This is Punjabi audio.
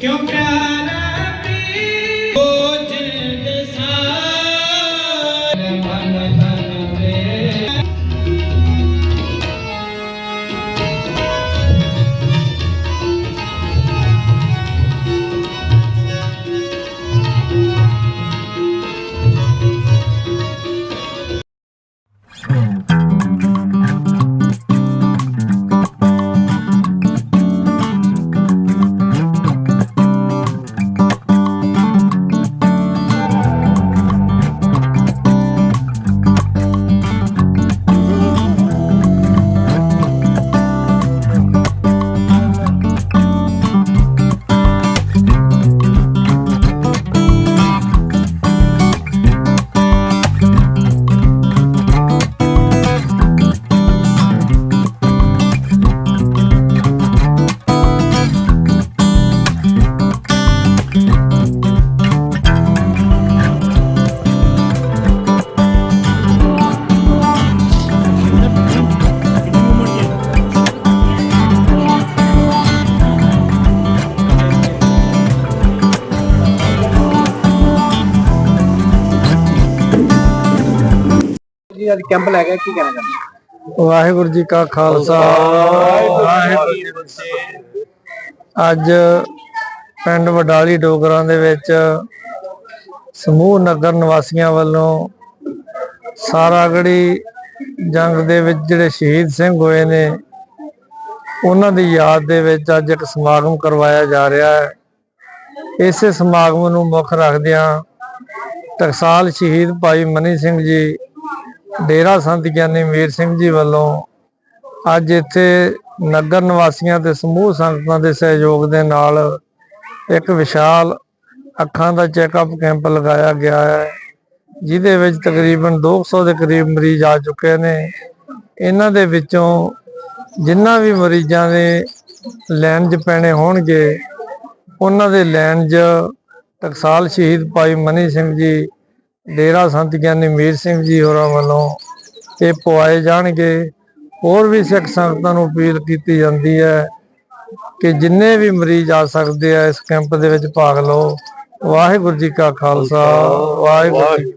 que otra ਜੀ ਅੱਜ ਕੈਂਪ ਲੈ ਕੇ ਕੀ ਕਹਿਣਾ ਚਾਹੁੰਦੇ ਵਾਹਿਗੁਰੂ ਜੀ ਕਾ ਖਾਲਸਾ। ਵਾਹਿਗੁਰੂ ਜੀ ਕੀ ਫਤਿਹ ਅੱਜ ਪਿੰਡ ਵਡਾਲੀ ਡੋਗਰਾਂ ਦੇ ਵਿੱਚ ਸਮੂਹ ਨਗਰ ਨਿਵਾਸੀਆਂ ਵੱਲੋਂ ਸਾਰਾਗੜੀ ਜੰਗ ਦੇ ਵਿੱਚ ਜਿਹੜੇ ਸ਼ਹੀਦ ਸਿੰਘ ਹੋਏ ਨੇ, ਉਹਨਾਂ ਦੀ ਯਾਦ ਦੇ ਵਿੱਚ ਅੱਜ ਇੱਕ ਸਮਾਗਮ ਕਰਵਾਇਆ ਜਾ ਰਿਹਾ ਹੈ। ਇਸੇ ਸਮਾਗਮ ਨੂੰ ਮੁੱਖ ਰੱਖਦਿਆਂ ਟਕਸਾਲ ਸ਼ਹੀਦ ਭਾਈ ਮਨੀ ਸਿੰਘ ਜੀ ਡੇਰਾ ਸੰਤ ਗਿਆਨੀ ਮੀਰ ਸਿੰਘ ਜੀ ਵੱਲੋਂ ਅੱਜ ਇੱਥੇ ਨਗਰ ਨਿਵਾਸੀਆਂ ਤੇ ਸਮੂਹ ਸੰਗਤਾਂ ਦੇ ਸਹਿਯੋਗ ਦੇ ਨਾਲ ਇੱਕ ਵਿਸ਼ਾਲ ਅੱਖਾਂ ਦਾ ਚੈੱਕਅਪ ਕੈਂਪ ਲਗਾਇਆ ਗਿਆ ਹੈ, ਜਿਹਦੇ ਵਿੱਚ ਤਕਰੀਬਨ 200 ਦੇ ਕਰੀਬ ਮਰੀਜ਼ ਆ ਚੁੱਕੇ ਨੇ। ਇਹਨਾਂ ਦੇ ਵਿੱਚੋਂ ਜਿਨ੍ਹਾਂ ਵੀ ਮਰੀਜ਼ਾਂ ਦੇ ਲੈਣ 'ਚ ਪੈਣੇ ਹੋਣਗੇ, ਉਹਨਾਂ ਦੇ ਲੈਣ 'ਚ ਟਕਸਾਲ ਸ਼ਹੀਦ ਭਾਈ ਮਨੀ ਸਿੰਘ ਜੀ ਡੇਰਾ ਸੰਤ ਗਿਆਨੀ ਮੀਰ ਸਿੰਘ ਜੀ ਹੋਰਾਂ ਵੱਲੋਂ ਇਹ ਪਵਾਏ ਜਾਣਗੇ। ਹੋਰ ਵੀ ਸਿੱਖ ਸੰਗਤਾਂ ਨੂੰ ਅਪੀਲ ਕੀਤੀ ਜਾਂਦੀ ਹੈ ਕਿ ਜਿੰਨੇ ਵੀ ਮਰੀਜ਼ ਆ ਸਕਦੇ ਆ, ਇਸ ਕੈਂਪ ਦੇ ਵਿੱਚ ਭਾਗ ਲਓ। ਵਾਹਿਗੁਰੂ ਜੀ ਕਾ ਖਾਲਸਾ, ਵਾਹਿਗੁਰੂ ਜੀ